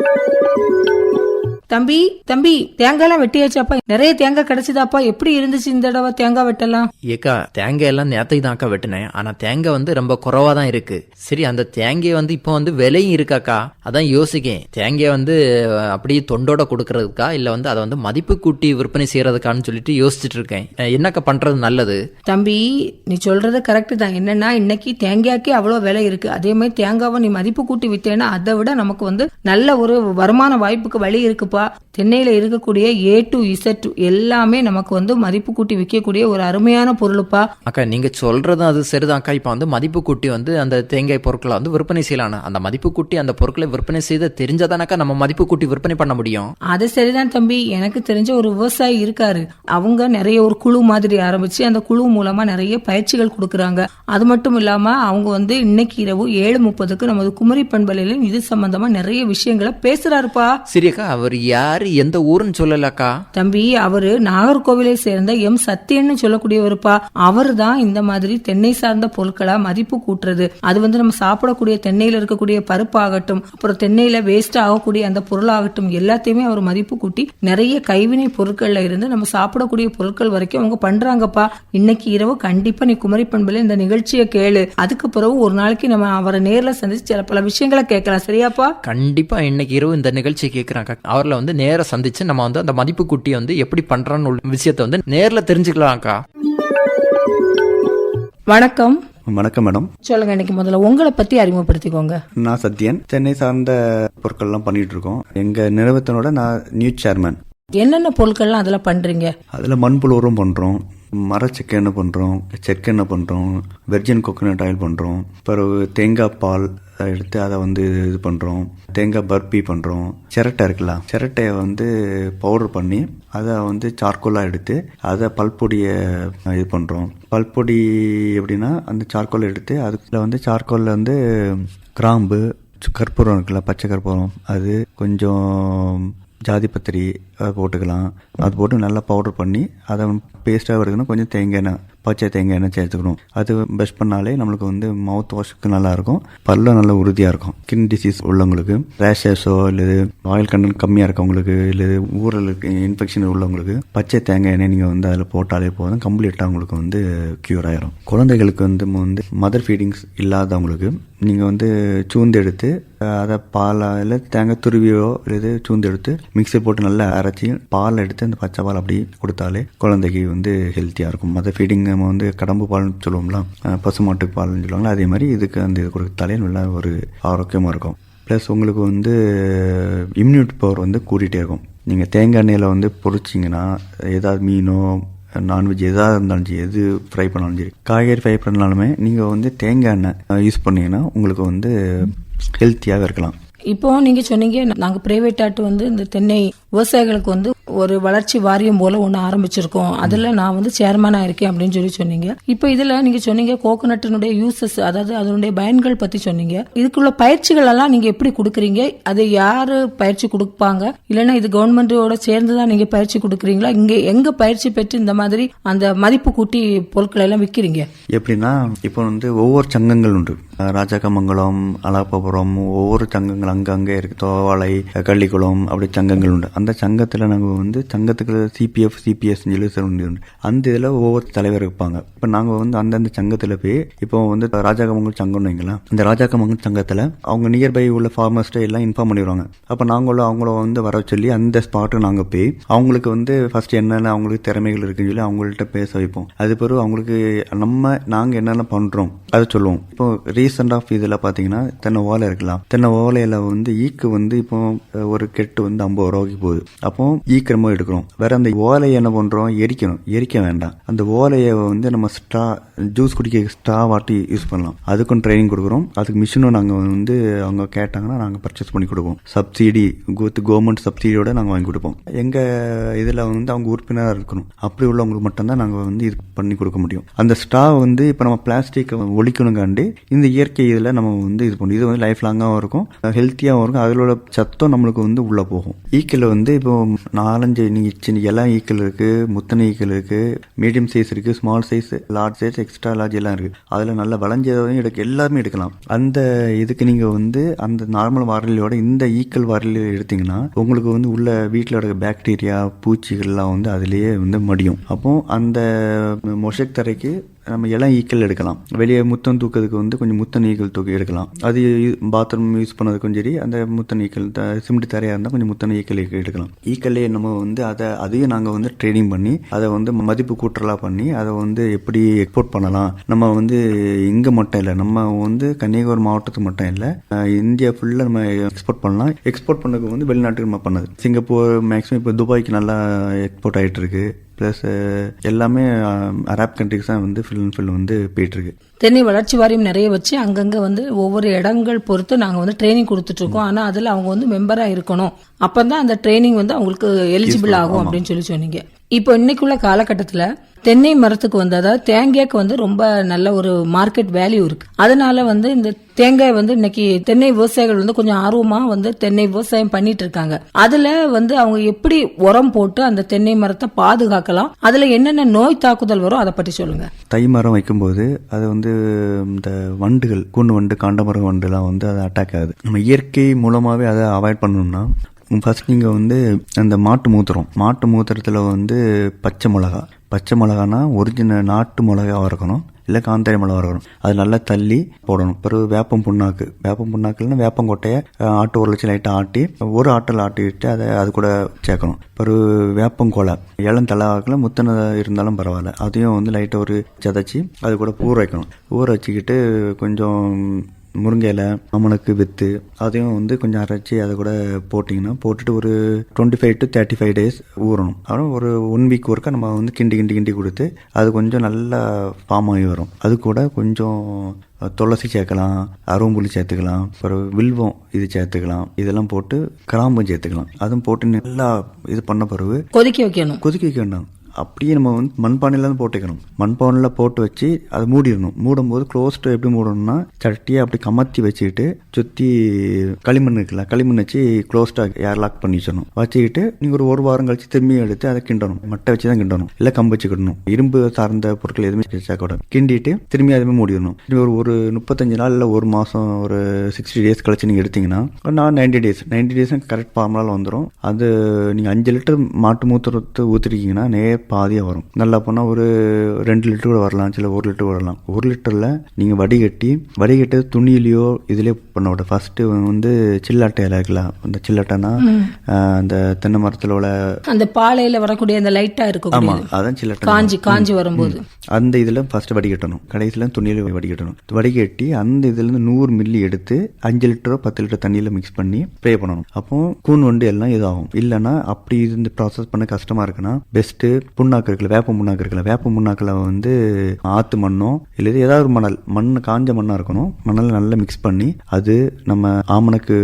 Thank you. தம்பி தம்பி தேங்காய்லாம் வெட்டியாச்சாப்பா? நிறைய தேங்காய் கிடைச்சதாப்பா. எப்படி இருந்துச்சு இந்த தடவை தேங்காய் வெட்டலாம் ஏக்கா தேங்காய் எல்லாம் நேத்தைக்கு தான்க்கா வெட்டினேன். ஆனா தேங்காய் வந்து ரொம்ப குறைவா தான் இருக்கு. சரி அந்த தேங்காய் வந்து இப்போ வந்து விலையும் இருக்காக்கா? அதான் யோசிக்கேன். தேங்காய் வந்து அப்படியே தொண்டோட கொடுக்கறதுக்கா? இல்ல வந்து அதை வந்து மதிப்பு கூட்டி விற்பனை செய்யறதுக்கான்னு சொல்லிட்டு யோசிச்சுட்டு இருக்கேன். என்னக்கா பண்றது நல்லது? தம்பி நீ சொல்றது கரெக்ட் தான். என்னன்னா இன்னைக்கு தேங்காய்க்கே அவ்வளோ விலை இருக்கு. அதே மாதிரி தேங்காவை நீ மதிப்பு கூட்டி வித்தேன்னா அதை விட நமக்கு வந்து நல்ல ஒரு வருமான வாய்ப்புக்கு வழி இருக்குப்பா. தென்னையில இருக்கக்கூடிய ஏ டு இசட் எல்லாமே நமக்கு வந்து மதிப்பு கூட்டி விற்கக்கூடிய ஒரு அருமையான பொருளுப்பா. அக்கா நீங்க சொல்றதும் அது சரிதான்க்கா இப்போ வந்து மதிப்பு கூட்டி வந்து அந்த தேங்காய் பொருட்களை வந்து விற்பனை செய்யலாம் அந்த மதிப்பு கூட்டி அந்த பொருட்களை விற்பனை செய்த தெரிஞ்சாதானக்கா நம்ம மதிப்பு கூட்டி விற்பனை பண்ண முடியும்? அது சரிதான் தம்பி. எனக்கு தெரிஞ்ச ஒரு விவசாயி இருக்காரு. அவங்க நிறைய ஒரு குழு மாதிரி ஆரம்பிச்சு அந்த குழு மூலமா நிறைய பயிற்சிகள் கொடுக்கறாங்க. அது மட்டும் இல்லாம அவங்க வந்து இன்னைக்கு இரவு ஏழு முப்பதுக்கு நமது குமரி பண்பலையிலும் இது சம்பந்தமா நிறைய விஷயங்களை பேசுறாருப்பா. சரியக்கா அவர் யாரு எந்த ஊருன்னு சொல்லலக்கா? தம்பி அவரு நாகர்கோவிலை சேர்ந்த எம். சத்யன்னு சொல்லக்கூடியவருப்பா. அவர் தான் இந்த மாதிரி தென்னை சார்ந்த பொருட்களா மதிப்பு கூட்டுறது. அது வந்து நம்ம சாப்பிடக்கூடிய தென்னையில இருக்கக்கூடிய பருப்பாகட்டும் அப்புறம் தென்னையில வேஸ்ட் ஆகக்கூடிய அந்த பொருளாகட்டும் எல்லாத்தையுமே அவர் மதிப்பு கூட்டி நிறைய கைவினை பொருட்கள்ல இருந்து நம்ம சாப்பிடக்கூடிய பொருட்கள் வரைக்கும் அவங்க பண்றாங்கப்பா. இன்னைக்கு இரவு கண்டிப்பா நீ குமரி பண்புல இந்த நிகழ்ச்சியை கேளு. அதுக்கு பிறகு ஒரு நாளைக்கு நம்ம அவரை நேர்ல சந்திச்சு சில பல விஷயங்களை கேட்கலாம். சரியாப்பா? கண்டிப்பா இன்னைக்கு இரவு இந்த நிகழ்ச்சி கேட்குறாங்க. அவர்ல வந்து நேரா சந்திச்சு நம்ம வந்து அந்த மதிப்பு குட்டி வந்து எப்படி பண்றான்னு உள்ள விஷயத்த வந்து நேர்ல தெரிஞ்சுக்கலாம்க்கா. வணக்கம். வணக்கம் மேடம். சொல்லுங்க இன்னைக்கு முதல்ல உங்களை பத்தி அறிமுகப்படுத்திக்கோங்க. நான் சத்யன். சென்னை சார்ந்த பொருட்கள்லாம் பண்ணிட்டு இருக்கோம் எங்க நிறுவனத்தோட நான் நியூ சேர்மன் என்னென்ன பொருட்கள்லாம் அதில் பண்றீங்க? அதில் மண்புழு உரம் பண்ணுறோம் மரச்செக்கெண்ணெய் பண்ணுறோம் செக்கெண்ணெய் பண்ணுறோம் வெர்ஜின் கோகோனட் ஆயில் பண்ணுறோம் பிறகு தேங்காய் பால் எடுத்து அதை வந்து இது பண்ணுறோம் தேங்காய் பர்பி பண்ணுறோம் சிரட்டை இருக்குல்ல சிரட்டையை வந்து பவுடர் பண்ணி அதை வந்து சார்கோலாக எடுத்து அதை பல்பொடியை இது பண்ணுறோம் பல்பொடி எப்படின்னா அந்த சார்கோலை எடுத்து அதுக்குள்ள வந்து சார்கோலில் வந்து கிராம்பு கற்பூரம் இருக்குல்ல பச்சை கற்பூரம். அது கொஞ்சம் ஜாதி பத்திரி அதை போட்டுக்கலாம். அது போட்டு நல்லா பவுடர் பண்ணி அதை பேஸ்ட்டாக வருதுன்னா கொஞ்சம் தேங்காய் எண்ணெய் பச்சை தேங்காய் எண்ணெய் சேர்த்துக்கணும். அது பெஸ்ட் பண்ணாலே நம்மளுக்கு வந்து மவுத் வாஷுக்கு நல்லாயிருக்கும். பல்லும் நல்ல உறுதியாக இருக்கும். ஸ்கின் டிசீஸ் உள்ளவங்களுக்கு ரேஷஸோ இல்லை ஆயில் கண்டன் கம்மியாக இருக்கவங்களுக்கு இல்லை இருக்க இன்ஃபெக்ஷன் உள்ளவங்களுக்கு பச்சை தேங்காய் எண்ணெய் நீங்கள் வந்து அதில் போட்டாலே போதும். கம்ப்ளீட்டாக உங்களுக்கு வந்து க்யூர் ஆயிரும். குழந்தைகளுக்கு வந்து வந்து மதர் ஃபீடிங்ஸ் இல்லாதவங்களுக்கு நீங்கள் வந்து சூந்து எடுத்து அஹ், அதை பாலில் தேங்காய் துருவியோ இல்லை சூந்து எடுத்து மிக்ஸி போட்டு நல்லா அரைச்சி பால் எடுத்து அந்த பச்சை பால் அப்படி கொடுத்தாலே குழந்தைக்கு வந்து ஹெல்த்தியாக இருக்கும். அதை ஃபீடிங் நம்ம வந்து கடம்பு பால்னு சொல்லுவோம்ல அஹ், பசுமாட்டு பால்னு சொல்லுவாங்களா அதே மாதிரி இதுக்கு அந்த இது கொடுத்தாலே நல்லா ஒரு ஆரோக்கியமாக இருக்கும். ப்ளஸ் உங்களுக்கு வந்து இம்யூனிட்டி பவர் வந்து கூட்டிகிட்டே இருக்கும். நீங்கள் தேங்காய் எண்ணெயில் வந்து பொறிச்சிங்கன்னா ஏதாவது மீனோ நான்வெஜ் எதாக இருந்தாலும் சரி எது ஃப்ரை பண்ணாலும் சரி காய்கறி ஃப்ரை பண்ணாலுமே நீங்கள் வந்து தேங்காய் எண்ணெய் யூஸ் பண்ணீங்கன்னா உங்களுக்கு வந்து ஹெல்த்தியாக இருக்கலாம். இப்போ நீங்க சொன்னீங்க நாங்க பிரைவேட் ஆட்டு வந்து இந்த தென்னை விவசாயிகளுக்கு வந்து ஒரு வளர்ச்சி வாரியம் போல ஒன்று ஆரம்பிச்சிருக்கோம். அதில் நான் வந்து சேர்மனாக இருக்கேன் அப்படின்னு சொல்லி சொன்னீங்க. இப்போ இதில் நீங்கள் சொன்னீங்க கோகோனட்டினுடைய யூசஸ் அதாவது அதனுடைய பயன்கள் பற்றி சொன்னீங்க. இதுக்குள்ள பயிற்சிகள் எல்லாம் நீங்கள் எப்படி கொடுக்குறீங்க? அது யார் பயிற்சி கொடுப்பாங்க? இல்லைன்னா இது கவர்மெண்டோட சேர்ந்து தான் நீங்கள் பயிற்சி கொடுக்குறீங்களா? இங்கே எங்கே பயிற்சி பெற்று இந்த மாதிரி அந்த மதிப்பு கூட்டி பொருட்களை எல்லாம் விற்கிறீங்க எப்படின்னா இப்போ வந்து ஒவ்வொரு சங்கங்கள் உண்டு. ராஜாக்கமங்கலம் அலாப்பபுரம் ஒவ்வொரு சங்கங்கள் அங்கங்கே இருக்கு. தோவாலை கள்ளிக்குளம் அப்படி சங்கங்கள் உண்டு. அந்த சங்கத்தில் நாங்கள் வந்து சங்கத்துக்கு சிபிஎஃப் சிபிஎஸ் சொல்லி உண்டு. அந்த இதில் ஒவ்வொரு தலைவர் இருப்பாங்க. இப்போ நாங்கள் வந்து அந்தந்த சங்கத்தில் போய் இப்போ வந்து ராஜாக்கமங்கல் சங்கம்னு வைங்களேன். அந்த ராஜாக்கமங்கல் சங்கத்தில் அவங்க நியர்பை உள்ள ஃபார்மர்ஸ்ட்டை எல்லாம் இன்ஃபார்ம் பண்ணிடுவாங்க. அப்போ நாங்களும் அவங்கள வந்து வர சொல்லி அந்த ஸ்பாட்டு நாங்கள் போய் அவங்களுக்கு வந்து ஃபர்ஸ்ட் என்னென்ன அவங்களுக்கு திறமைகள் இருக்குன்னு சொல்லி அவங்கள்ட்ட பேச வைப்போம். அது பிறகு அவங்களுக்கு நம்ம நாங்கள் என்னென்ன பண்ணுறோம் அதை சொல்லுவோம். இப்போ ரீசெண்ட் ஆஃப் இதில் பார்த்தீங்கன்னா தென்னை ஓலை இருக்கலாம். தென்னை ஓலையில் வந்து ஈக்கு வந்து இப்போ ஒரு கெட்டு வந்து ஐம்பது ரூபாய்க்கு போகுது. அப்போ ஈக்கிரமோ எடுக்கிறோம். வேற அந்த ஓலையை என்ன பண்ணுறோம் எரிக்கணும். எரிக்க வேண்டாம். அந்த ஓலையை வந்து நம்ம ஸ்ட்ரா ஜூஸ் குடிக்க ஸ்ட்ரா வாட்டி யூஸ் பண்ணலாம். அதுக்கும் ட்ரைனிங் கொடுக்குறோம். அதுக்கு மிஷினும் நாங்கள் வந்து அவங்க கேட்டாங்கன்னா நாங்கள் பர்ச்சேஸ் பண்ணி கொடுப்போம். சப்சிடி வித் கவர்மெண்ட் சப்சிடியோட நாங்கள் வாங்கி கொடுப்போம். எங்கள் இதில் வந்து அவங்க உறுப்பினராக இருக்கணும். அப்படி உள்ளவங்களுக்கு மட்டும்தான் நாங்கள் வந்து இது பண்ணி கொடுக்க முடியும். அந்த ஸ்ட்ரா வந்து இப்போ நம்ம பிளாஸ்டிக் ஒழிக்கணுங்காண்டி இந்த இயற்கை இதில் நம்ம வந்து இது பண்ணும் இது வந்து லைஃப் லாங்காகவும் இருக்கும். ஹெல்த்தியாகவும் இருக்கும். அதில் உள்ள சத்தம் நம்மளுக்கு வந்து உள்ளே போகும். ஈக்கில் வந்து இப்போ நாலஞ்சு நீங்கள் சின்ன எல்லாம் ஈக்கிள் இருக்குது முத்தனை ஈக்கிள் இருக்குது மீடியம் சைஸ் இருக்குது small size large size extra large எல்லாம் இருக்குது அதில் நல்லா வளைஞ்சதையும் எடுக்க எல்லாருமே எடுக்கலாம். அந்த இதுக்கு நீங்கள் வந்து அந்த நார்மல் வாரலியோட இந்த ஈக்கள் வாரலியில் எடுத்தீங்கன்னா உங்களுக்கு வந்து உள்ள வீட்டில் இருக்க பாக்டீரியா பூச்சிகள்லாம் வந்து அதுலேயே வந்து மடியும். அப்போ அந்த மொஷக் தரைக்கு நம்ம இளம் ஈக்கள் எடுக்கலாம். வெளியே முத்தம் தூக்கிறதுக்கு வந்து கொஞ்சம் முத்தன் ஈக்கள் தூக்கி எடுக்கலாம். அது பாத்ரூம் யூஸ் பண்ணதுக்கும் சரி அந்த முத்தன் ஈக்கள் த சிமெண்ட் தரையாக இருந்தால் கொஞ்சம் முத்தன் ஈக்கள் எடுக்கலாம். ஈக்கல்லே நம்ம வந்து அதை அதையும் நாங்கள் வந்து ட்ரேடிங் பண்ணி அதை வந்து மதிப்பு கூட்டலாக பண்ணி அதை வந்து எப்படி எக்ஸ்போர்ட் பண்ணலாம். நம்ம வந்து இங்கே மட்டும் இல்லை நம்ம வந்து கன்னியாகுமரி மாவட்டத்துக்கு மட்டும் இல்லை இந்தியா ஃபுல்லாக நம்ம எக்ஸ்போர்ட் பண்ணலாம். எக்ஸ்போர்ட் பண்ணதுக்கு வந்து வெளிநாட்டுக்கு நம்ம பண்ணது. சிங்கப்பூர் மேக்ஸிமம் இப்போ துபாய்க்கு நல்லா எக்ஸ்போர்ட் ஆகிட்டு இருக்கு. ப்ளஸ் எல்லாமே அரப் கண்ட்ரிஸ் தான் வந்து ஃபுல் அண்ட் ஃபுல் வந்து போயிட்டுருக்கு. தென்னை வளர்ச்சி வாரியம் நிறைய வச்சு அங்கங்க வந்து ஒவ்வொரு இடங்கள் பொறுத்து நாங்க வந்து ட்ரைனிங் கொடுத்துட்டு இருக்கோம். ஆனா அதுல அவங்க வந்து மெம்பரா இருக்கணும். அப்பதான் அந்த ட்ரைனிங் வந்து அவங்களுக்கு எலிஜிபிள் ஆகும் அப்படின்னு சொல்லி சொன்னீங்க. இப்போ இன்னைக்குள்ள காலகட்டத்துல தென்னை மரத்துக்கு வந்து அதாவது தேங்காய்க்கு வந்து ரொம்ப நல்ல ஒரு மார்க்கெட் வேல்யூ இருக்கு. அதனால வந்து இந்த தேங்காய் வந்து இன்னைக்கு தென்னை விவசாயிகள் வந்து கொஞ்சம் ஆர்வமா வந்து தென்னை விவசாயம் பண்ணிட்டு இருக்காங்க. அதுல வந்து அவங்க எப்படி உரம் போட்டு அந்த தென்னை மரத்தை பாதுகாக்கலாம்? அதுல என்னென்ன நோய் தாக்குதல் வரும்? அதை பற்றி சொல்லுங்க. தை மரம் வைக்கும்போது அது வந்து இந்த வண்டுகள் கூண்டு வண்டு காண்டமரம் வண்டுலாம் வந்து அது அட்டாக் ஆகுது. நம்ம இயற்கை மூலமாகவே அதை அவாய்ட் பண்ணணும்னா ஃபர்ஸ்ட் நீங்கள் வந்து அந்த மாட்டு மூத்திரம் மாட்டு மூத்திரத்தில் வந்து பச்சை மிளகா. பச்சை மிளகானா ஒரிஜினல் நாட்டு மிளகாவாக இருக்கணும் இல்லை காந்தாரி மிளகா இருக்கணும். அது நல்லா தள்ளி போடணும். பிறகு வேப்பம் புண்ணாக்கு. வேப்பம் புண்ணாக்குன்னா வேப்பங்கொட்டையை கொட்டையை ஆட்டு ஒரு லட்சம் லைட்டாக ஆட்டி ஒரு ஆட்டில் ஆட்டிட்டு அதை அது கூட சேர்க்கணும். பிறகு வேப்பங்கொலை இளம் தலாக்கில் முத்தனை இருந்தாலும் பரவாயில்ல. அதையும் வந்து லைட்டாக ஒரு சதைச்சி அது கூட ஊற வைக்கணும். ஊற வச்சுக்கிட்டு கொஞ்சம் முருங்கை இலை அம்மனுக்கு வித்து அதையும் வந்து கொஞ்சம் அரைச்சி அதை கூட போட்டிங்கன்னா போட்டுட்டு ஒரு twenty five to thirty five days ஊறணும். அப்புறம் ஒரு ஒன் வீக் ஒர்க்காக நம்ம வந்து கிண்டி கிண்டி கிண்டி கொடுத்து அது கொஞ்சம் நல்லா ஃபார்ம் ஆகி வரும். அது கூட கொஞ்சம் துளசி சேர்க்கலாம் அரும்புளி சேர்த்துக்கலாம் அப்புறம் வில்வம் இது சேர்த்துக்கலாம் இதெல்லாம் போட்டு கிராம்பும் சேர்த்துக்கலாம். அதுவும் போட்டு நல்லா இது பண்ண பிறகு கொதிக்க வைக்கணும். கொதிக்க வைக்க வேண்டாம். அப்படியே நம்ம வந்து மண்பானையில் தான் போட்டுக்கணும். மண்பானையில் போட்டு வச்சு அதை மூடிடணும். மூடும்போது க்ளோஸ்டு எப்படி மூடணும்னா சட்டியை அப்படி கமத்தி வச்சுக்கிட்டு சுற்றி களிமண் இருக்குல்ல களிமண் வச்சு க்ளோஸ்டாக ஏர் லாக் பண்ணி வச்சிடணும். வச்சுக்கிட்டு நீங்கள் ஒரு ஒரு வாரம் கழிச்சு திரும்பி எடுத்து அதை கிண்டணும். மட்டை வச்சு தான் கிண்டணும். இல்லை கம்பு வச்சு இரும்பு சார்ந்த பொருட்கள் எதுவுமே கூட. கிண்டிட்டு திரும்பி அதுவுமே மூடிடணும். திரும்பி ஒரு ஒரு முப்பத்தஞ்சு நாள் இல்லை ஒரு மாதம் ஒரு சிக்ஸ்டி டேஸ் கழிச்சு நீங்கள் எடுத்தீங்கன்னா நான் ninety days ninety days correct ஃபார்முலாவில் வந்துடும் அது நீங்கள் அஞ்சு லிட்டர் மாட்டு மூத்திரத்தை ஊற்றிருக்கீங்கன்னா நேர் பாதியாக வரும். நல்லா போனால் ஒரு ரெண்டு லிட்டர் கூட வரலாம் சில ஒரு லிட்டர் வரலாம். ஒரு லிட்டரில் நீங்கள் வடிகட்டி வடிகட்டு துணியிலையோ இதுலேயே பண்ண விட ஃபஸ்ட்டு வந்து சில்லாட்டை இலை இருக்குல்ல அந்த சில்லாட்டைனா அந்த தென்னை மரத்தில் உள்ள அந்த பாலையில வரக்கூடிய அந்த லைட்டா இருக்கும் ஆமாம் அதான் சில்லாட்டை காஞ்சி காஞ்சி வரும்போது. அந்த இதில் ஃபர்ஸ்ட் வடிகட்டணும் கடைசியில் துணியில் வடிகட்டணும் வடிகட்டி அந்த இதுலேருந்து நூறு மில்லி எடுத்து அஞ்சு லிட்டரோ பத்து லிட்டர் தண்ணியில் மிக்ஸ் பண்ணி ஸ்ப்ரே பண்ணணும். அப்போ கூன் வண்டு எல்லாம் இதாகும். இல்லைன்னா அப்படி இருந்து ப்ராசஸ் பண்ண கஷ்டமா இருக்குன்னா பெஸ்ட்டு புண்ணாக்கு இருக்குல்ல வேப்ப புண்ணாக்கு இருக்குல்ல வேப்ப புண்ணாக்கில் வந்து ஆற்று மண்ணோ இல்லை ஏதாவது ஒரு மணல் மண் காஞ்ச மண்ணாக இருக்கணும். மணல் நல்லா மிக்ஸ் பண்ணி அது நம்ம ஆமணக்கு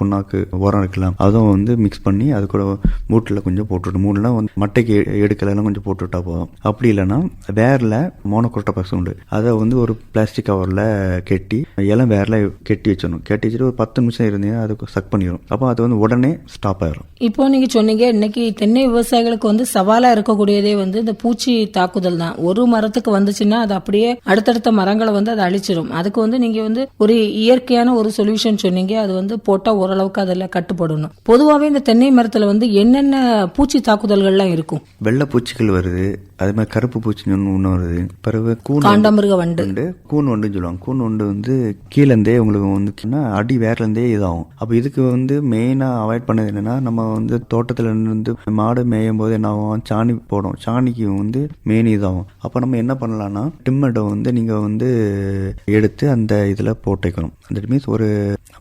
புண்ணாக்கு உரம் இருக்கலாம் அதுவும் வந்து மிக்ஸ் பண்ணி அது கூட மூட்டில் கொஞ்சம் போட்டுவிட்டு மூட்டில் வந்து மட்டைக்கு எடுக்கலாம் கொஞ்சம் போட்டுவிட்டா போதும். அப்படி இல்லைன்னா வேரில் மோனோக்ரோட்டோபாக்ஸ் உண்டு. அதை வந்து ஒரு பிளாஸ்டிக் கவரில் கெட்டி இலம் வேரில் கெட்டி வச்சிடணும். கெட்டி வச்சுட்டு ஒரு பத்து நிமிஷம் இருந்தீங்கன்னா அது சக் பண்ணிடும் அப்போ அது வந்து உடனே ஸ்டாப் ஆயிடும் இப்போ நீங்கள் சொன்னீங்க இன்னைக்கு தென்னை விவசாயிகளுக்கு வந்து சவாலாக இருக்கக்கூடிய இருக்கக்கூடியதே வந்து இந்த பூச்சி தாக்குதல் தான். ஒரு மரத்துக்கு வந்துச்சுன்னா அது அப்படியே அடுத்தடுத்த மரங்களை வந்து அதை அழிச்சிடும் அதுக்கு வந்து நீங்க வந்து ஒரு இயற்கையான ஒரு சொல்யூஷன் சொன்னீங்க. அது வந்து போட்டா ஓரளவுக்கு அதில் கட்டுப்படணும். பொதுவாகவே இந்த தென்னை மரத்துல வந்து என்னென்ன பூச்சி தாக்குதல்கள்லாம் இருக்கும்? வெள்ளை பூச்சிகள் வருது. அதே மாதிரி கருப்பு பூச்சி ஒன்று ஒன்று வருது. பிறகு கூன் காண்டாமிருக வண்டு. கூன் வண்டுன்னு சொல்லுவாங்க. கூன் வண்டு வந்து கீழேருந்தே உங்களுக்கு வந்து அடி வேர்லேருந்தே இதாகும். அப்போ இதுக்கு வந்து மெயினாக அவாய்ட் பண்ணது என்னன்னா நம்ம வந்து தோட்டத்தில் இருந்து மாடு மேயும் போது என்ன ஆகும்? சாணி போடும். சாணிக்கு வந்து மெயின் இதாகும். அப்போ நம்ம என்ன பண்ணலாம்னா டிம்மட்டை வந்து நீங்கள் வந்து எடுத்து அந்த இதில் போட்டு வைக்கணும் தட் மீன்ஸ் ஒரு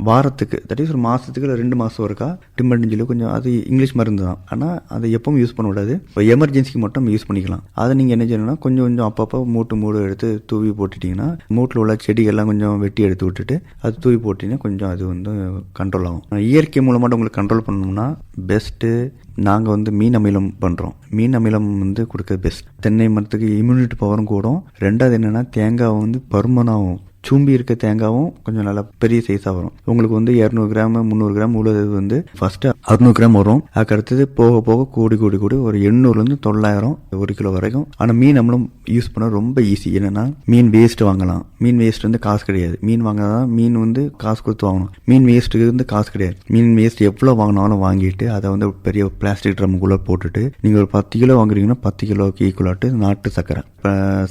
வாரத்துக்கு தட் இஸ் ஒரு மாதத்துக்கு இல்லை ரெண்டு மாதம் ஒருக்கா டிம்மட்னு சொல்லி கொஞ்சம் அது இங்கிலீஷ் மருந்து தான். ஆனால் அதை எப்பவும் யூஸ் பண்ண விடாது இப்போ எமர்ஜென்சிக்கு மட்டும் யூஸ் பண்ணிக்கலாம். அதை நீங்கள் என்ன செய்யணும்னா கொஞ்சம் கொஞ்சம் அப்பப்போ மூட்டு மூடு எடுத்து தூவி போட்டுட்டிங்கன்னா மூட்டில் உள்ள செடிகள்லாம் கொஞ்சம் வெட்டி எடுத்து விட்டுட்டு அது தூவி போட்டிங்கன்னா கொஞ்சம் அது வந்து கண்ட்ரோல் ஆகும். இயற்கை மூலமாக உங்களுக்கு கண்ட்ரோல் பண்ணணும்னா பெஸ்ட்டு நாங்கள் வந்து மீன் அமிலம் பண்ணுறோம் மீன் அமிலம் வந்து கொடுக்க பெஸ்ட் தென்னை மரத்துக்கு இம்யூனிட்டி பவரும் கூடும். ரெண்டாவது என்னென்னா தேங்காய் வந்து பருமனாகும் சூம்பி இருக்க தேங்காவும் கொஞ்சம் நல்லா பெரிய சைஸாக வரும். உங்களுக்கு வந்து இரநூறு கிராம் முந்நூறு கிராம் உள்ளது வந்து ஃபர்ஸ்ட் அறுநூறு கிராம் வரும். அதுக்கு அடுத்தது போக போக கூடி கூடி கூடி ஒரு எண்ணூறுலேருந்து தொள்ளாயிரம் ஒரு கிலோ வரைக்கும். ஆனால் மீன் நம்மளும் யூஸ் பண்ண ரொம்ப ஈஸி என்னென்னா மீன் வேஸ்ட் வாங்கலாம். மீன் வேஸ்ட் வந்து காசு கிடையாது. மீன் வாங்கினா மீன் வந்து காசு கொடுத்து வாங்கணும். மீன் வேஸ்ட்டுக்கு வந்து காசு கிடையாது. மீன் வேஸ்ட் எவ்வளோ வாங்கினாலும் வாங்கிட்டு அதை வந்து பெரிய பிளாஸ்டிக் ட்ரம்முக்குள்ளே போட்டுட்டு நீங்கள் ஒரு பத்து கிலோ வாங்குறீங்கன்னா பத்து கிலோக்கு ஈக்குவலாட்டு நாட்டு சர்க்கரை.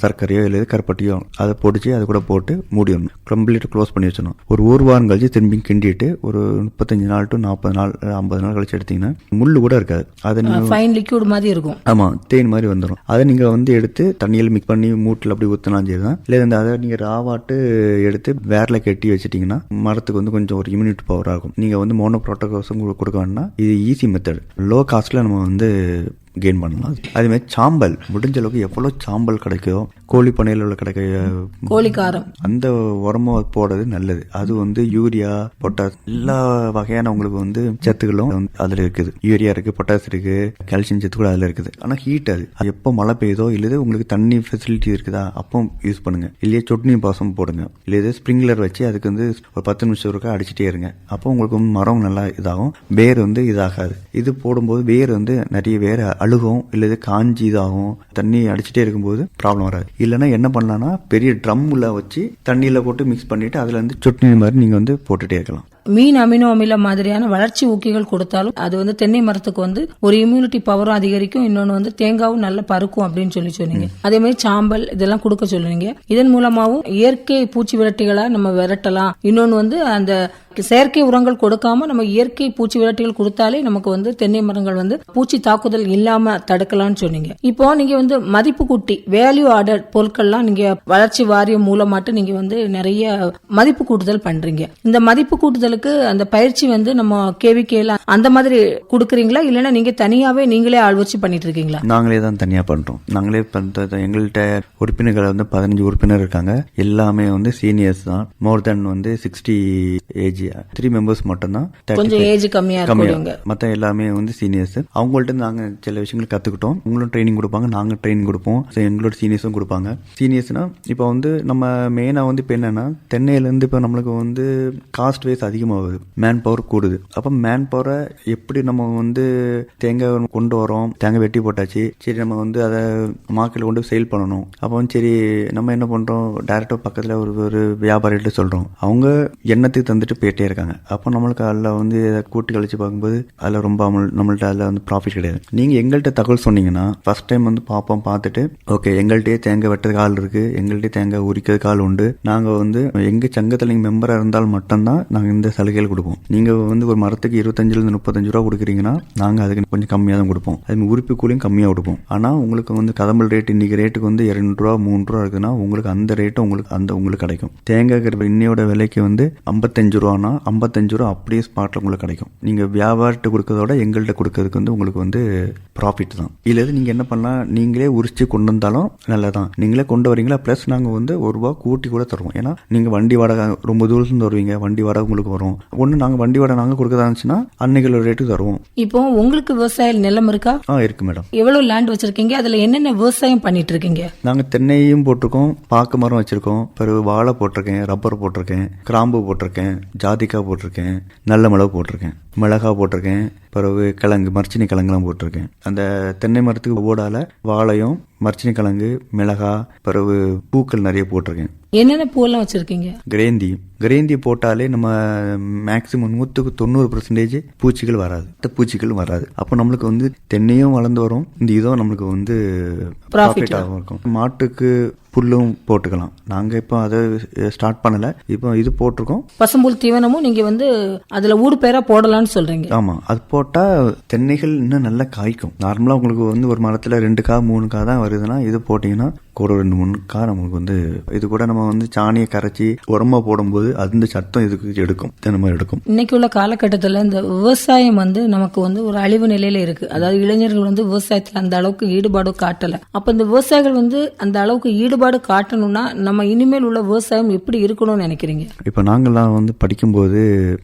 சர்க்கரையோ இல்லை கருப்பட்டியோ அதை பொடிச்சு அது கூட போட்டு மூடிடணும். கம்ப்ளீட் க்ளோஸ் பண்ணி வச்சிடணும். ஒரு ஒரு வாரம் கழிச்சு திரும்பி கிண்டிட்டு ஒரு முப்பத்தஞ்சு நாள் டு நாற்பது நாள் ஐம்பது நாள் கழிச்சு எடுத்தீங்கன்னா முள்ளு கூட இருக்காது. அதை நீங்கள் ஃபைன் லிக்விட் மாதிரி இருக்கும். ஆமா தேன் மாதிரி வந்துடும் அதை நீங்க வந்து எடுத்து தண்ணியில் மிக்ஸ் பண்ணி மூட்டில் அப்படி ஊற்றினாலும் சரி தான் இல்லை இந்த அதை நீங்க ராவாட்டு எடுத்து வேர்ல கட்டி வச்சிட்டீங்கன்னா மரத்துக்கு வந்து கொஞ்சம் ஒரு இம்யூனிட்டி பவராக இருக்கும் நீங்க வந்து மோனோ ப்ரோட்டோகாஸும் கொடுக்க வேணா இது ஈஸி மெத்தட் லோ காஸ்ட்ல நம்ம வந்து கெயின் பண்ணலாம். அதே மாதிரி சாம்பல் முடிஞ்ச அளவுக்கு எவ்வளோ சாம்பல் கிடைக்குதோ கோழி பண்ணையில் உள்ள கிடைக்க கோழிக்காரம். அந்த உரமா போடுறது நல்லது. அது வந்து யூரியா பொட்டாஸ் எல்லா வகையான உங்களுக்கு வந்து சத்துக்களும் அதுல இருக்குது. யூரியா இருக்கு பொட்டாஸ் இருக்கு கால்சியம் சத்து கூட அதுல இருக்குது. ஆனா ஹீட் அது. அது எப்போ மழை பெய்யுதோ இல்லது உங்களுக்கு தண்ணி ஃபெசிலிட்டி இருக்குதா அப்போ யூஸ் பண்ணுங்க. இல்லையா நீர் பாசம் போடுங்க. இல்லையா ஸ்ப்ரிங்க்லர் வச்சு அதுக்கு வந்து ஒரு பத்து நிமிஷம் ஒருக்கா அடிச்சிட்டே இருங்க. அப்போ உங்களுக்கு மரம் நல்லா இதாகும். வேர் வந்து இதாகாது. இது போடும்போது வேர் வந்து நிறைய வேர் அழுகும் இல்லது காஞ்சி இதாகும் தண்ணி அடிச்சுட்டே இருக்கும்போது ப்ராப்ளம் வராது. இல்லைன்னா என்ன பண்ணலாம்னா பெரிய ட்ரம்ல வச்சு தண்ணியில் போட்டு மிக்ஸ் பண்ணிட்டு அதுல இருந்து சொட்டு நீர் மாதிரி நீங்க வந்து போட்டுட்டே இருக்கலாம். மீன் அமினோ அமிலம் மாதிரியான வளர்ச்சி ஊக்கிகள் கொடுத்தாலும் அது வந்து தென்னை மரத்துக்கு வந்து ஒரு இம்யூனிட்டி பவரும் அதிகரிக்கும். இன்னொன்னு வந்து தேங்காவும் நல்ல பருக்கும் அப்படின்னு சொல்லி சொன்னீங்க. அதே மாதிரி சாம்பல் இதெல்லாம் கொடுக்க சொல்லுவீங்க. இதன் மூலமாவும் இயற்கை பூச்சி விரட்டிகளா நம்ம விரட்டலாம். இன்னொன்னு வந்து அந்த செயற்கை உரங்கள் கொடுக்காம நம்ம இயற்கை பூச்சி விரட்டிகள் கொடுத்தாலே நமக்கு வந்து தென்னை மரங்கள் வந்து பூச்சி தாக்குதல் இல்லாம தடுக்கலாம்னு சொன்னீங்க. இப்போ நீங்க வந்து மதிப்பு கூட்டி வேல்யூ ஆர்டர் பொருட்கள்லாம் நீங்க வளர்ச்சி வாரியம் மூலமாட்டு நீங்க வந்து நிறைய மதிப்பு கூட்டுதல் பண்றீங்க. இந்த மதிப்பு கூட்டுதலுக்கு அந்த பயிற்சி வந்து நம்ம கேவிகேல அந்த மாதிரி கொடுக்குறீங்களா? இல்லைன்னா நீங்க தனியாவே நீங்களே ஆள் வச்சு பண்ணிட்டு இருக்கீங்களா நாங்களே தான் தனியா பண்றோம். நாங்களே பண்றது எங்கள்கிட்ட உறுப்பினர்கள் வந்து பதினஞ்சு உறுப்பினர் இருக்காங்க. எல்லாமே வந்து சீனியர்ஸ் தான். மோர் தென் வந்து சிக்ஸ்டி ஏஜ் த்ரீ மெம்பர்ஸ் மட்டும்தான். கொஞ்சம் ஏஜ் கம்மியா இருக்கக்கூடியவங்க மற்ற எல்லாமே வந்து சீனியர்ஸ் அவங்கள்ட்ட நாங்க சில விஷயங்கள் கத்துக்கிட்டோம். அவங்களும் ட்ரைனிங் கொடுப்பாங்க நாங்க ட்ரைனிங் கொடுப்போம். எங்களோட சீனியர்ஸும் கொடுப்பாங்க. சீனியர்ஸ்னா இப்போ வந்து நம்ம மெயினா வந்து இப்போ என்னன்னா தென்னையில இருந்து இப்போ நம்மளுக்கு வந்து காஸ்ட் வைஸ் அதிகமாகுது. மேன் பவர் கூடுது. அப்போ மேன் பவரை எப்படி நம்ம வந்து தேங்காய் கொண்டு வரோம்? தேங்காய் வெட்டி போட்டாச்சு. சரி நம்ம வந்து அதை மார்க்கெட்டில் கொண்டு சேல் பண்ணணும். அப்போ வந்து சரி நம்ம என்ன பண்ணுறோம் டேரெக்டாக பக்கத்தில் ஒரு ஒரு வியாபாரிகிட்ட சொல்கிறோம் அவங்க எண்ணத்துக்கு தந்துட்டு போயிட்டே இருக்காங்க. அப்போ நம்மளுக்கு அதில் வந்து கூட்டி கழிச்சு பார்க்கும்போது அதில் ரொம்ப நம்மள்ட்ட அதில் வந்து ப்ராஃபிட் கிடையாது. நீங்கள் எங்கள்கிட்ட தகவல் சொன்னீங்கன்னா ஃபர்ஸ்ட் டைம் வந்து பார்ப்போம் பார்த்துட்டு ஓகே எங்கள்கிட்டயே தேங்காய் வெட்டுறதுக்கு ஆள் இருக்குது எங்கள்கிட்டயே தேங்காய் உரிக்கிறதுக்கு ஆள் உண்டு. நாங்கள் வந்து எங்கள் சங்கத்தில் நீங்கள் மெம்பராக இருந்தால் மட்டும்தான் நாங்கள் இந்த சலுகைகள் கொடுப்போம். நீங்கள் வந்து ஒரு மரத்துக்கு இருபத்தஞ்சிலிருந்து முப்பத்தஞ்சு ரூபா கொடுக்குறீங்கன்னா நாங்கள் அதுக்கு கொஞ்சம் கம்மியாக தான் கொடுப்போம். அது உறுப்பு கூலியும் கம்மியாக கொடுப்போம். ஆனால் உங்களுக்கு வந்து கதம்பல் ரேட் இன்னைக்கு ரேட்டுக்கு வந்து இரநூறு ரூபா மூணு ரூபா இருக்குன்னா உங்களுக்கு அந்த ரேட்டு உங்களுக்கு அந்த உங்களுக்கு கிடைக்கும். தேங்காய் இன்னையோட விலைக்கு வந்து ஐம்பத்தஞ்சு ரூபானா ஐம்பத்தஞ்சு ரூபா அப்படியே ஸ்பாட்டில் உங்களுக்கு கிடைக்கும். நீங்கள் வியாபாரத்தை கொடுக்கறதோட எங்கள்கிட்ட கொடுக்கறதுக்கு வந்து உங்களுக்கு வந்து ப்ராஃபிட் தான். இல்லை நீங்கள் என்ன பண்ணலாம்? நீங்களே உரிச்சு கொண்டு வந்தாலும் நல்லதான் நீங்களே கொண்டு வரீங்களா ப்ளஸ் நாங்கள் வந்து ஒரு ரூபா கூட்டி கூட தருவோம். ஏன்னா நீங்கள் வண்டி வாடகை ரொம்ப தூரத்துலேருந்து வருவீங்க. வண்டி வாடகை உங்களுக்கு வரும். ஒன்று நாங்கள் வண்டி வாடகை நாங்கள் கொடுக்கறதா இருந்துச்சுன்னா அன்னைக்கு ரேட்டுக்கு தருவோம். இப்போ உங்களுக்கு விவசாய நிலம் இருக்கா? ஆ இருக்கு மேடம். எவ்வளவு லேண்ட் வச்சிருக்கீங்க? அதுல என்னென்ன விவசாயம் பண்ணிட்டு இருக்கீங்க நாங்கள் தென்னையும் போட்டிருக்கோம் பாக்கு மரம் வச்சிருக்கோம் பிறகு வாழை போட்டிருக்கேன் ரப்பர் போட்டிருக்கேன் கிராம்பு போட்டிருக்கேன் ஜாதிக்காய் போட்டிருக்கேன் நல்ல மிளகு போட்டிருக்கேன். மிளகா போட்டிருக்கேன். பிறகு கிழங்கு மர்ச்சினி கிழங்குலாம் போட்டிருக்கேன். அந்த தென்னை மரத்துக்கு ஓடால வாழையும் மர்ச்சினி கிழங்கு மிளகா பிறகு பூக்கள் நிறைய போட்டிருக்கேன். என்னென்ன பூவெல்லாம் வச்சிருக்கீங்க? கிரேந்தி. கிரேந்தி போட்டாலே நம்ம மேக்சிமம் நூற்றுக்கு தொண்ணூறு பர்சன்டேஜ் பூச்சிகள் வராது. இந்த பூச்சிகள் வராது. அப்போ நம்மளுக்கு வந்து தென்னையும் வளர்ந்து வரும். இந்த இதுவும் நம்மளுக்கு வந்து ப்ராஃபிட் ஆகும் இருக்கும். மாட்டுக்கு புல்லும் போட்டுக்கலாம். நாங்கள் இப்போ அதை ஸ்டார்ட் பண்ணலை. இப்போ இது போட்டிருக்கோம். பசும்புல் தீவனமும் நீங்க வந்து அதுல ஊடு பேரா போடலாம்னு சொல்றீங்க. ஆமாம் அது போட்டால் தென்னைகள் இன்னும் நல்லா காய்க்கும். நார்மலாக உங்களுக்கு வந்து ஒரு மரத்தில் ரெண்டு கா மூணு கா தான் வருதுன்னா இது போட்டிங்கன்னா கூட ரெண்டு மூணு கா நமக்கு வந்து இது கூட நம்ம வந்து சாணியை கரைச்சி உரமா போடும்போது அந்த சத்தம் இதுக்கு எடுக்கும். தினமும் எடுக்கும். இன்னைக்கு உள்ள காலகட்டத்துல இந்த விவசாயம் வந்து நமக்கு வந்து ஒரு அழிவு நிலையில இருக்கு. அதாவது இளைஞர்கள் வந்து விவசாயத்துல அந்த அளவுக்கு ஈடுபாடு காட்டல. அப்ப இந்த விவசாயிகள் வந்து அந்த அளவுக்கு ஈடுபாடு காட்டணும்னா நம்ம இனிமேல் உள்ள விவசாயம் எப்படி இருக்கணும்னு நினைக்கிறீங்க? இப்போ நாங்கள்லாம் வந்து படிக்கும்போது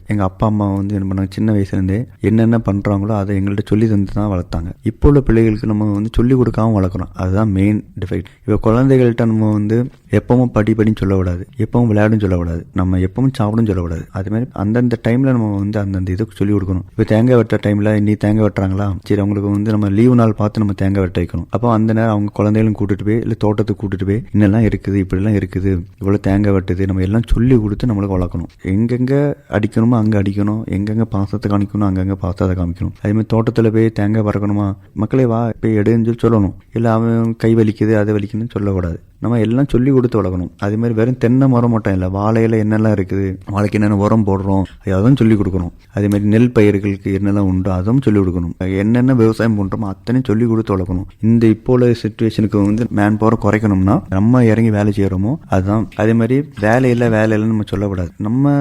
எங்கள் அப்பா அம்மா வந்து என்ன பண்ணாங்க சின்ன வயசுலேருந்தே என்னென்ன பண்ணுறாங்களோ அதை எங்கள்கிட்ட சொல்லி தந்து தான் வளர்த்தாங்க. இப்போ உள்ள பிள்ளைகளுக்கு நம்ம வந்து சொல்லி கொடுக்காம வளர்க்குறோம் அதுதான் மெயின் டிஃபெக்ட் இப்போ குழந்தைகள்கிட்ட நம்ம வந்து எப்பவும் படி படின்னு சொல்லக்கூடாது. எப்பவும் விளையாடும் சொல்லக்கூடாது. நம்ம எப்பவும் சாப்பிடும் சொல்லக்கூடாது. அது மாதிரி அந்தந்த டைமில் நம்ம வந்து அந்தந்த இதுக்கு சொல்லி கொடுக்கணும். இப்போ தேங்காய் வெட்டுற டைமில் இன்னி தேங்காய் வெட்டுறாங்களா? சரி அவங்களுக்கு வந்து நம்ம லீவு நாள் பார்த்து நம்ம தேங்காய் வெட்ட வைக்கணும். அப்போ அந்த நேரம் அவங்க குழந்தைகளும் கூட்டிட்டு போய் இல்லை தோட்டத்துக்கு கூட்டிட்டு போய் இன்னெல்லாம் இருக்குது இப்படிலாம் இருக்குது இவ்வளோ தேங்காய் வெட்டுது நம்ம எல்லாம் சொல்லி கொடுத்து நம்மளுக்கு வளர்க்கணும். எங்கெங்கே அடிக்கணுமோ அங்கே அடிக்கணும் எங்கெங்கே பாசத்தை காமிக்கணும் அங்கங்கே பாசத்தை காமிக்கணும். அதேமாதிரி தோட்டத்தில் போய் தேங்காய் பறக்கணுமா மக்களே வா போய் எடுன்னு சொல்லி சொல்லணும். இல்லை அவன் கை வலிக்குது அது வலிக்குதுன்னு சொல்லக்கூடாது. நம்ம எல்லாம் சொல்லி கொடுத்து வளர்க்கணும். அதே மாதிரி வெறும் தென்னை மரம் மட்டும் இல்லை வாழையில என்னெல்லாம் இருக்குது வாழைக்கு என்னென்ன உரம் போடுறோம் அதுவும் சொல்லி கொடுக்கணும். அதே மாதிரி நெல் பயிர்களுக்கு என்னெல்லாம் உண்டோ அதுவும் சொல்லி கொடுக்கணும். என்னென்ன விவசாயம் பண்ணுறோமோ அத்தனையும் சொல்லி கொடுத்து வளர்க்கணும். இந்த இப்போ உள்ள சுச்சுவேஷனுக்கு வந்து மேன் பவர் குறைக்கணும்னா நம்ம இறங்கி வேலை செய்யறோமோ அதுதான். அதே மாதிரி வேலை இல்லை வேலை இல்லைன்னு நம்ம சொல்லக்கூடாது. நம்ம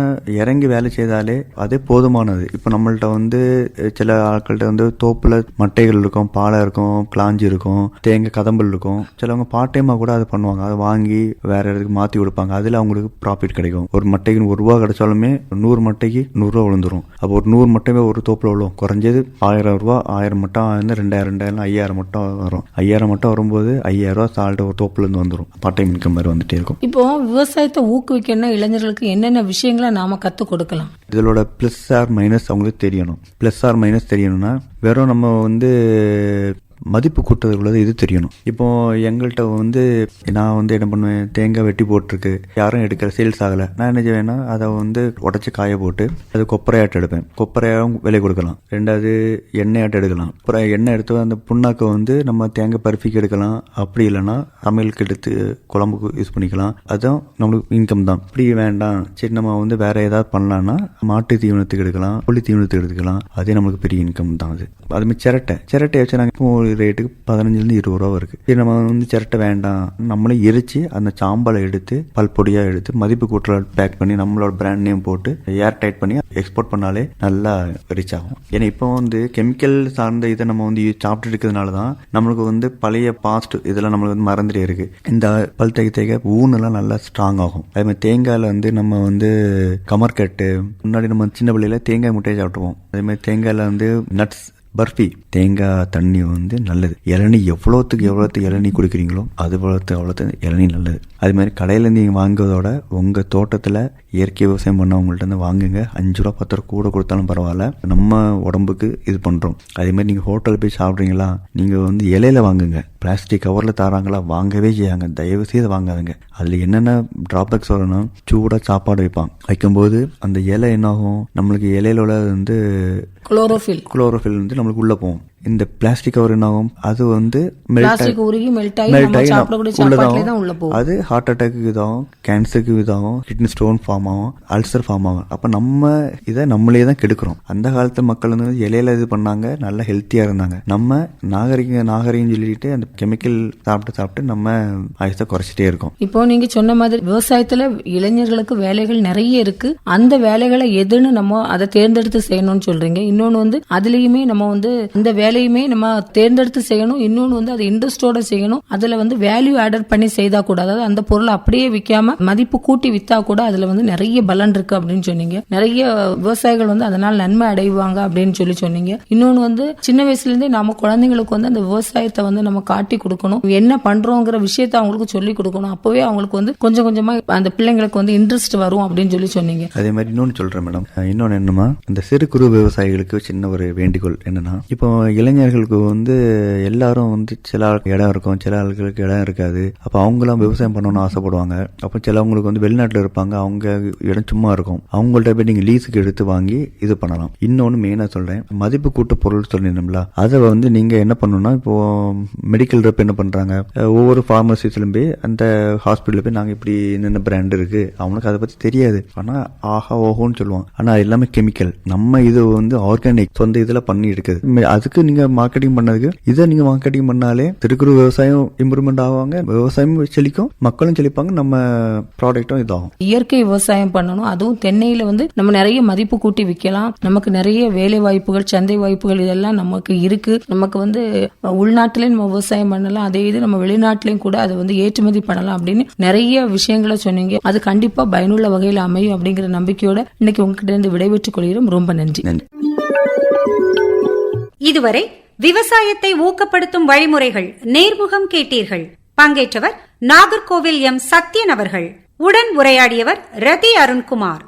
இறங்கி வேலை செய்தாலே அதே போதுமானது. இப்போ நம்மள்ட்ட வந்து சில ஆட்கள்கிட்ட வந்து தோப்புல மட்டைகள் இருக்கும் பாலை இருக்கும் கிளாஞ்சி இருக்கும் தேங்காய் கதம்பல் இருக்கும். சிலவங்க பார்ட் டைமா கூட அதை பண்ணுவாங்க. அதை வாங்கி வேற இடத்துக்கு மாத்தி கொடுப்பாங்க. அதுல அவங்களுக்கு ப்ராஃபிட் கிடைக்கும். ஒரு மட்டைக்கு ஒரு ரூபா கிடைச்சாலுமே நூறு மட்டைக்கு நூறுரூவா விழுந்துரும். அப்போ ஒரு நூறு மட்டைமே ஒரு தோப்புல விழும். குறைஞ்சது ஆயிரம் ரூபா ஆயிரம் மட்டும் ஆயிரம் ரெண்டாயிரம் ரெண்டாயிரம் ஐயாயிரம் மட்டும் வரும். ஐயாயிரம் மட்டும் வரும்போது ஐயாயிரம் ரூபா சால்ட்டு ஒரு தோப்புல இருந்து வந்துடும் பார்ட் டைம் இன்கம் மாதிரி வந்துட்டே இருக்கும். இப்போ விவசாயத்தை ஊக்குவிக்கணும்னா இளைஞர்களுக்கு என்னென்ன விஷயங்களை நாம கத்துக் கொடுக்கலாம்? இதோட ப்ளஸ் ஆர் மைனஸ் அவங்களுக்கு தெரியணும். ப்ளஸ் ஆர் மைனஸ் தெரியணும்னா வெறும் நம்ம வந்து மதிப்பு கூட்டுறதுக்குள்ளது இது தெரியணும். இப்போ எங்கள்கிட்ட வந்து நான் வந்து என்ன பண்ணுவேன் தேங்காய் வெட்டி போட்டிருக்கு. யாரும் எடுக்கிற சேல்ஸ் ஆகலை. நான் என்ன செய்வேன்னா அதை வந்து உடச்சி காய போட்டு அது கொப்பரையாட்டு எடுப்பேன். கொப்பரையாகவும் விலை கொடுக்கலாம். ரெண்டாவது எண்ணெயாட்டு எடுக்கலாம். அப்புறம் எண்ணெய் எடுத்து அந்த புண்ணாக்கை வந்து நம்ம தேங்காய் பருப்பிக்கு எடுக்கலாம். அப்படி இல்லைன்னா சமையலுக்கு எடுத்து குழம்புக்கு யூஸ் பண்ணிக்கலாம். அதுவும் நம்மளுக்கு இன்கம் தான். இப்படி வேண்டாம். சரி நம்ம வந்து வேற ஏதாவது பண்ணலாம்னா மாட்டு தீவனத்துக்கு எடுக்கலாம் புள்ளி தீவனத்துக்கு எடுத்துக்கலாம். அதே நம்மளுக்கு பெரிய இன்கம் தான் அது. அதுமாதிரி சிரட்டை. சிரட்டையை வச்சு நாங்கள் இப்போ ஒரு ரேட்டுக்கு பதினஞ்சுலேருந்து இருபது ரூபா வருது நம்ம வந்து சிரட்டை வேண்டாம். நம்மளே எரிச்சு அந்த சாம்பலை எடுத்து பல்பொடியாக எடுத்து மதிப்பு கூட்டல பேக் பண்ணி நம்மளோட பிராண்ட் நேம் போட்டு ஏர் டைட் பண்ணி எக்ஸ்போர்ட் பண்ணாலே நல்லா ரீச் ஆகும். ஏன்னா இப்போ வந்து கெமிக்கல் சார்ந்த இதை நம்ம வந்து சாப்பிட்டு இருக்கிறதுனால தான் நம்மளுக்கு வந்து பழைய பாஸ்ட் இதெல்லாம் நம்மளுக்கு வந்து மறந்துட்டே இருக்கு. இந்த பல் தேய்க்க தேய்க்க ஊனெல்லாம் நல்லா ஸ்ட்ராங் ஆகும். அதே மாதிரி தேங்காயில வந்து நம்ம வந்து கமர்கட்டு முன்னாடி நம்ம சின்ன பிள்ளையில தேங்காய் முட்டையை சாப்பிடுவோம் அதே மாதிரி தேங்காயில வந்து நட்ஸ் பர்ஃபி தேங்காய் தண்ணி வந்து நல்லது. இளநீ எவ்வளோத்துக்கு எவ்வளோத்துக்கு இளநீ குடிக்கிறீங்களோ அது எவ்வளோத்து அவ்வளோத்து இளநீ நல்லது. அது மாதிரி கடையிலேருந்து நீங்கள் வாங்குவதோட உங்கள் தோட்டத்தில் இயற்கை விவசாயம் பண்ணவங்கள்ட்ட இருந்து வாங்குங்க. அஞ்சு ரூபா பத்து ரூபா கூட கொடுத்தாலும் பரவாயில்ல. நம்ம உடம்புக்கு இது பண்ணுறோம் அதே மாதிரி நீங்கள் ஹோட்டலில் போய் சாப்பிட்றீங்களா நீங்கள் வந்து இலையில வாங்குங்க. பிளாஸ்டிக் கவரில் தராங்களா? வாங்கவே செய்யாங்க. தயவு செய்து வாங்காதுங்க. அதில் என்னென்ன ட்ராபேக்ஸ் வரணும்? சூடாக சாப்பாடு வைப்பாங்க. வைக்கும்போது அந்த இலை என்னாகும்? நம்மளுக்கு இலையில வந்து குளோரோஃபில் குளோரோஃபில் வந்து நம்மளுக்கு உள்ள போகும். இந்த பிளாஸ்டிக் கவர் என்னாகும் அது வந்து பிளாஸ்டிக் உருகி மெல்ட் ஆகி ஆகி உள்ளதாகும். அது ஹார்ட் அட்டாக்கு இதாகும் கேன்சருக்கு இதாகும் கிட்னி ஸ்டோன் ஃபார்ம் ஆகும் அல்சர் ஃபார்ம் ஆகும். அப்ப நம்ம இதை நம்மளே தான் கெடுக்கிறோம். அந்த காலத்து மக்கள் வந்து இலையில இது பண்ணாங்க நல்லா ஹெல்த்தியா இருந்தாங்க. நம்ம நாகரிக நாகரிகம் சொல்லிட்டு அந்த கெமிக்கல் சாப்பிட்டு சாப்பிட்டு நம்ம ஆயுசத்தை குறைச்சிட்டே இருக்கோம். இப்போ நீங்க சொன்ன மாதிரி விவசாயத்துல இளைஞர்களுக்கு வேலைகள் நிறைய இருக்கு. அந்த வேலைகளை எதுன்னு நம்ம அதை தேர்ந்தெடுத்து செய்யணும்னு சொல்றீங்க. இன்னொன்னு வந்து அதுலயுமே நம்ம வந்து இந்த வேலையுமே நம்ம தேர்ந்தெடுத்து செய்யணும். இன்னொன்று வந்து அது இன்ட்ரெஸ்டோட செய்யணும். அதுல வந்து வேல்யூ ஆடர் பண்ணி செய்தா கூட அதாவது அந்த பொருளை அப்படியே விற்காம மதிப்பு கூட்டி வித்தா கூட அதுல வந்து நிறைய பலன் இருக்கு அப்படின்னு சொன்னீங்க. நிறைய விவசாயிகள் வந்து அதனால் நன்மை அடைவாங்க அப்படின்னு சொல்லி சொன்னீங்க. இன்னொன்று வந்து சின்ன வயசுல இருந்தே நம்ம குழந்தைங்களுக்கு வந்து அந்த விவசாயத்தை வந்து நம்ம காட்டி கொடுக்கணும். என்ன பண்றோங்கிற விஷயத்த அவங்களுக்கு சொல்லி கொடுக்கணும். அப்பவே அவங்களுக்கு வந்து கொஞ்சம் கொஞ்சமா அந்த பிள்ளைங்களுக்கு வந்து இன்ட்ரெஸ்ட் வரும் அப்படின்னு சொல்லி சொன்னீங்க. அதே மாதிரி இன்னொன்று சொல்றேன் மேடம். இன்னொன்று என்னமா இந்த சிறு குறு விவசாயிகளுக்கு சின்ன ஒரு வேண்டுகோள் என்னன்னா இப்போ இளைஞர்களுக்கு வந்து எல்லாரும் வந்து சில ஆளுக்கு இடம் இருக்கும் சில ஆளுகளுக்கு இடம் இருக்காது. அப்போ அவங்களாம் விவசாயம் பண்ணணும்னு ஆசைப்படுவாங்க. அப்போ சிலவங்களுக்கு வந்து வெளிநாட்டில் இருப்பாங்க அவங்க இடம் சும்மா இருக்கும். அவங்கள்ட்ட போய் நீங்கள் லீஸுக்கு எடுத்து வாங்கி இது பண்ணலாம். இன்னொன்று மெயினாக சொல்கிறேன் மதிப்பு கூட்டு பொருள் சொல்லியிருந்தோம்ல அதை வந்து நீங்கள் என்ன பண்ணணும்னா இப்போது மெடிக்கல் ரெப் என்ன பண்ணுறாங்க ஒவ்வொரு ஃபார்மசிஸ்லையும் போய் அந்த ஹாஸ்பிட்டலில் போய் நாங்கள் இப்படி என்னென்ன பிராண்ட் இருக்குது அவனுக்கு அதை பற்றி தெரியாது. ஆனால் ஆஹா ஓஹோன்னு சொல்லுவான் ஆனால் அது எல்லாமே கெமிக்கல் நம்ம இது வந்து ஆர்கானிக் சொந்த இதில் பண்ணி எடுக்குது. அதுக்கு நீங்க மார்க்கெட்டிங் பண்ணதுக்கு இதை நீங்க மார்க்கெட்டிங் பண்ணாலே திருக்குறு விவசாயம் இம்ப்ரூவ்மெண்ட் ஆவாங்க விவசாயமும் செழிக்கும் மக்களும் செழிப்பாங்க நம்ம ப்ராடக்ட்டும் இதாகும். இயற்கை விவசாயம் பண்ணணும். அதுவும் தென்னையில வந்து நம்ம நிறைய மதிப்பு கூட்டி விற்கலாம். நமக்கு நிறைய வேலை வாய்ப்புகள் சந்தை வாய்ப்புகள் இதெல்லாம் நமக்கு இருக்கு. நமக்கு வந்து உள்நாட்டிலே நம்ம விவசாயம் பண்ணலாம். அதே இது நம்ம வெளிநாட்டிலையும் கூட அதை வந்து ஏற்றுமதி பண்ணலாம் அப்படின்னு நிறைய விஷயங்களை சொன்னீங்க. அது கண்டிப்பா பயனுள்ள வகையில் அமையும் அப்படிங்கிற நம்பிக்கையோட இன்னைக்கு உங்ககிட்ட இருந்து விடைபெற்றுக் கொள்கிறோம். ரொம்ப நன்றி. நன்றி. இதுவரை விவசாயத்தை ஊக்கப்படுத்தும் வழிமுறைகள் நேர்முகம் கேட்டீர்கள். பங்கேற்றவர் நாகர்கோவில் எம். சத்யன் அவர்கள். உடன் உரையாடியவர் ரதி அருண்குமார்.